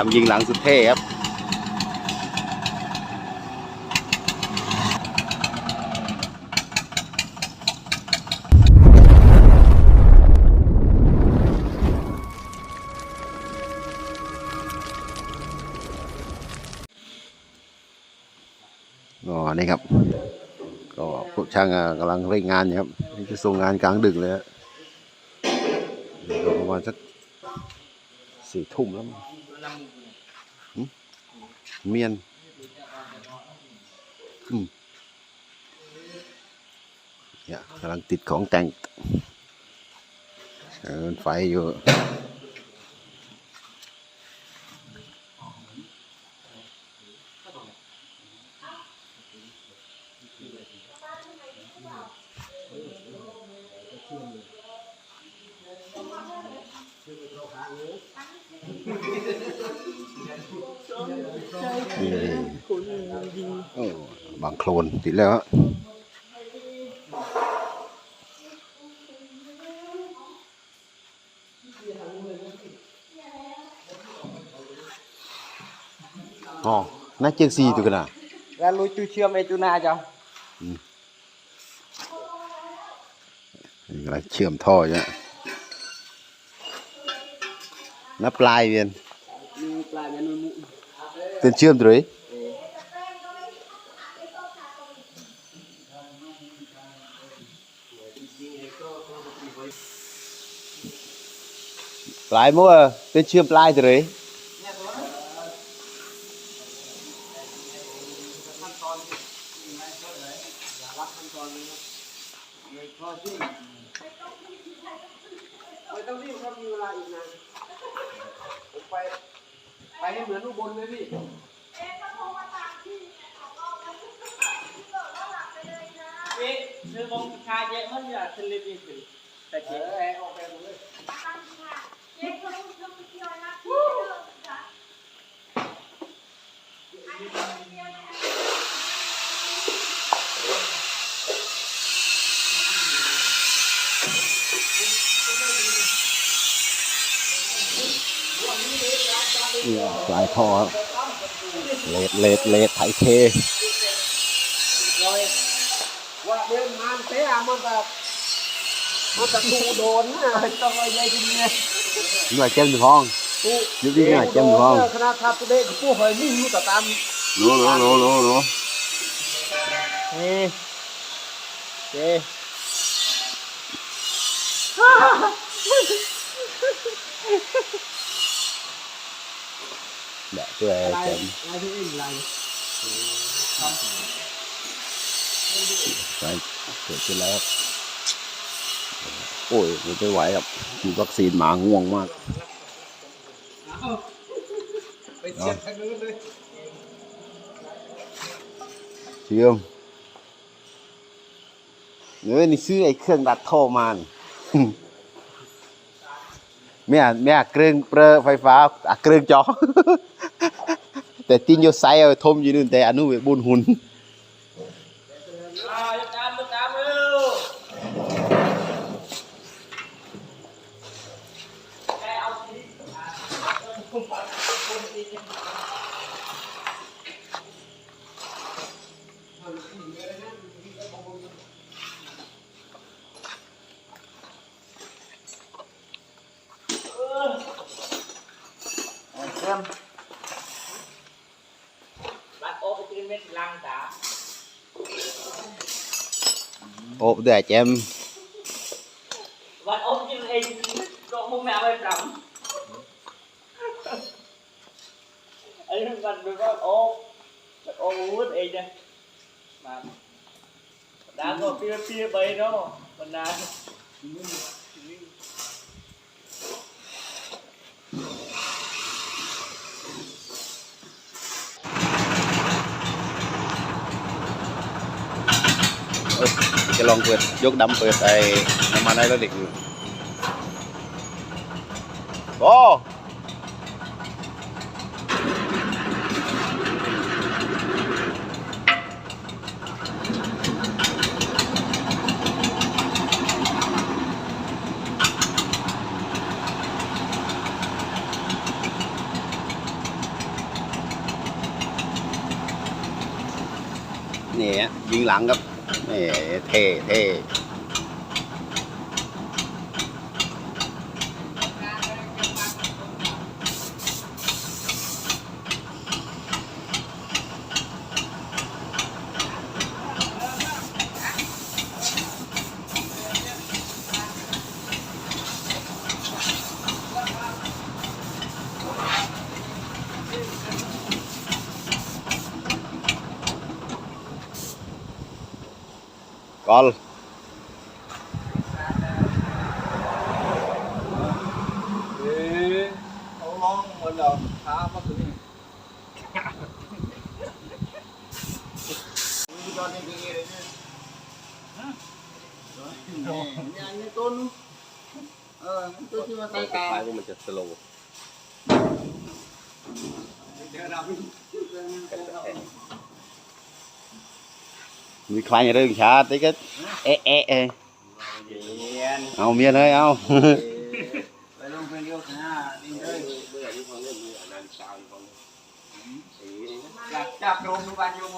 ามยิงหลังสุดเท่ครับอ๋อนี่ครับ ก็พวกช่างกำลังเร่งงานอยู่ครับนี่จะส่งงานกลางดึกเลยฮะประมาณสักสี่ทุ่มแล้ว เมียนอืมเนี่ยกำลังติดของแต่งเออไฟอยู่ นี่โอ้บางโคลนติดแล้วฮะอ๋อน่าเจียงซีตัวกันอะ ra lui chui chưa mê chu na cho นี่กำลังเชื่อมท่ออยู่ฮะนับปลายเวียน nuôi lại nhà nuôi mụn เป็นเชื่อมตัวเลยปลายมั่วเป็นเชื่อมปลายตัวเลย ไม่ต้องรีบครับมีเวลาอีกนานผมไปไปให้เหมือนอุบลเลยพี่พี่ ซื้อมงชาเยอะมันอย่าสลิปอีกสิแต่เจ๊เออออกไปหมดเลยเนี่ยปลายท่อครับเลดเลดเลดไถเท rồi qua đêm man thế à mà ta mà ta thu đồn á cho rồi dây trên nghe นี่ว่าเจ้มอยู่ห้อง tu Giúp đi nhà chăm được không? khả năng tháp tôi đây cũng hơi minh như ta tam โน้โน้โน้โน้โน้ ê ê แบะตัวเจ้ม lại thì im lại ไปเกิดขึ้นแล้ว โอ้ยมันไม่ไหวครับฉีดวัคซีนหมาง่วงมากไปเชียบทางนู้นเลยเชื่อมเนื้อนี่ซื้อไอ้เครื่องดัดท่อมานี่แม่แม่เครื่องเปรอไฟฟ้าอะเครื่องจอแต่ตินโยไซเอาทมอยู่นู่นแต่อนุเวบุญหุ่น ôm để cho em ấy nó gần với con ô ô út ấy nè mà đang có pia pia đó. Mình đang จะลองเปิดยกดำเปิดไอ้น้ำมันไอ้รถเด็กดูโอ้นี่ยยิงหลังครับ นี่เท่เท่กอลเอ๊ะเขาร้องเหมือนเราท้ามาถึงนี่ตอนนี้เป็นไงเลยเนี่ยฮะอย่างนี้ต้นเออต้นที่มาใส่กาท้ายมันจะสโลว์เดี๋ยวเรามีใครเรื่องชาติก็เอ๊ะเอ๊ะเอ๊ะเรียนเอาเมียเลยเอาไปลงเป็นเดียวกันนะนี่เลยอยากจับโดมดูบ้านโยม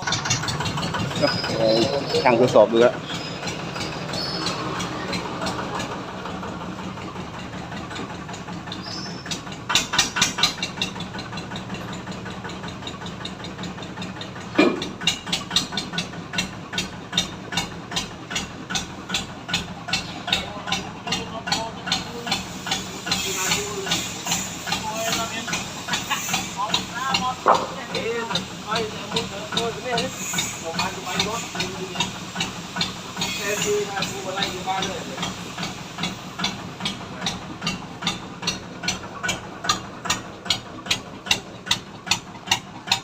เอ่อช่างทดสอบดูแล้ว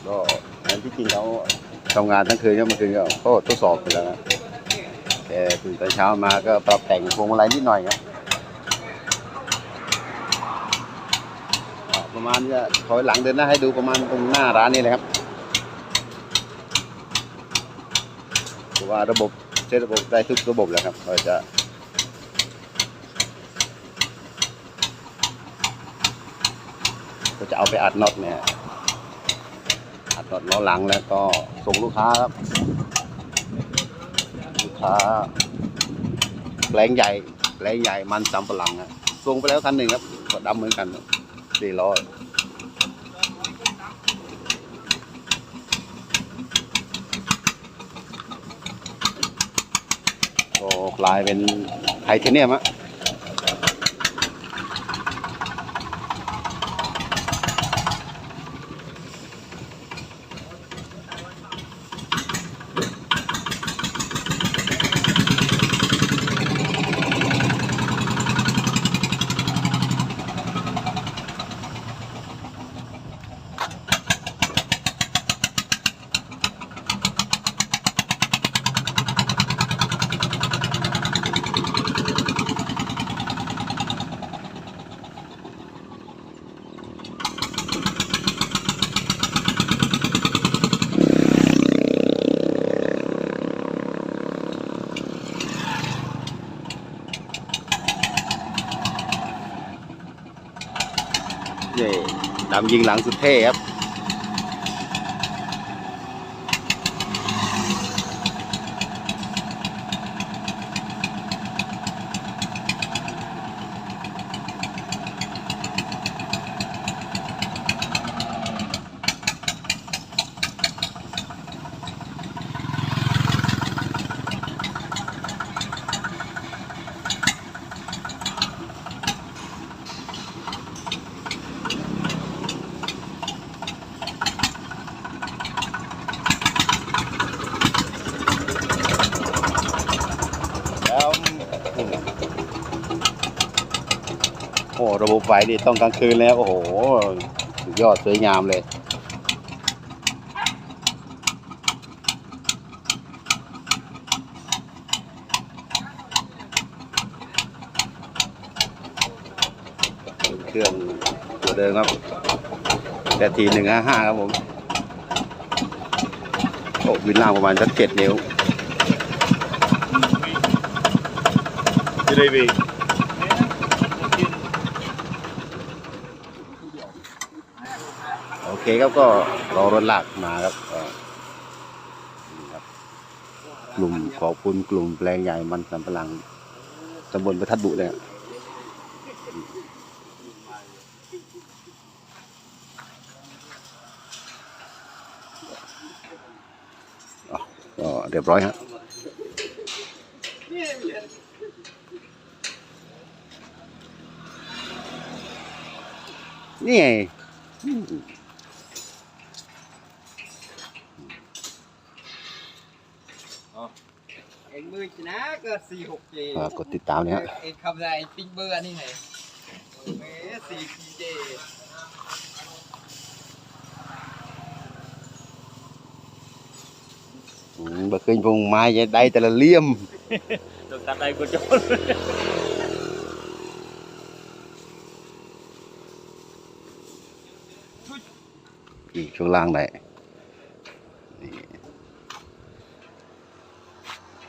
ก็อันที่จริงเขาทำงานทั้งคืนก็เมื่อคืนก็ก็ทดสอบไปแล้วนะแต่ตื่นแต่เช้ามาก็ปรับแต่งพวงมาลัยนิดหน่อยครับประมาณจะถอยหลังเดินหน้าให้ดูประมาณตรงหน้าร้านนี้เลยครับ ว่าระบบเซตระบบได้ทุกระบบแล้วครับเราจะก็จะเอาไปอัดน็อตเนี่ย อัดน็อตล้อหลังแล้วก็ส่งลูกค้าครับ ลูกค้าแปลงใหญ่แปลงใหญ่มันสำปะหลังอะส่งไปแล้วคันหนึ่งครับก็ดำเหมือนกันสี่ล้อก็ก ลายเป็นไทเทเนียมอะ นี่ดำยิงหลังสุดเท่ครับ อ้ระบบไฟนี่ต้องกลางคืนแล้ว โอ้โหสุดยอดสวยงามเลยเครื่องตัวเดิมครับ แต่ทีหนึ่งห้าห้าครับผมโอ้วินล่างประมาณสักเจ็ดนิ้วจะได้วีโอเคครับก็รอรถลากมาครับก็นี่ครับ กลุ่มขอบคุณกลุ่มแปลงใหญ่มันสำปะหลังตำบลประทัดบุเลยก็เรียบร้อยฮะนี่ไง เองมือชนะก็สี่หกเจอ่ากดติดตามเนี่ยฮะเองคำอะไรติ๊กเบอร์อันนี้ไงเมสี่พีเจอืมบ่เคยพงไม้จะได้แต่ละเหลี่ยม được cắt đây của chỗ นี่ช่วงล่างได้นี่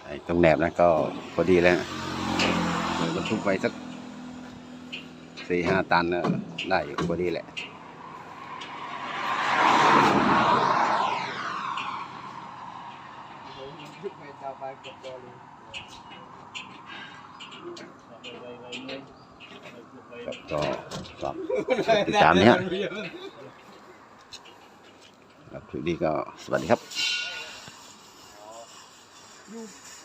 ไอ้ตรง แหนบนะก็พอดีแล้วเดี๋ยวบรรทุกไปสักสี่ห้าตันนะได้อยู่พอดีแหละยุคใหม่ต่อไปกดตัวเลยครับก็ฝากติดตามนี้ฮะครับคลิปนี้ก็สวัสดีครับ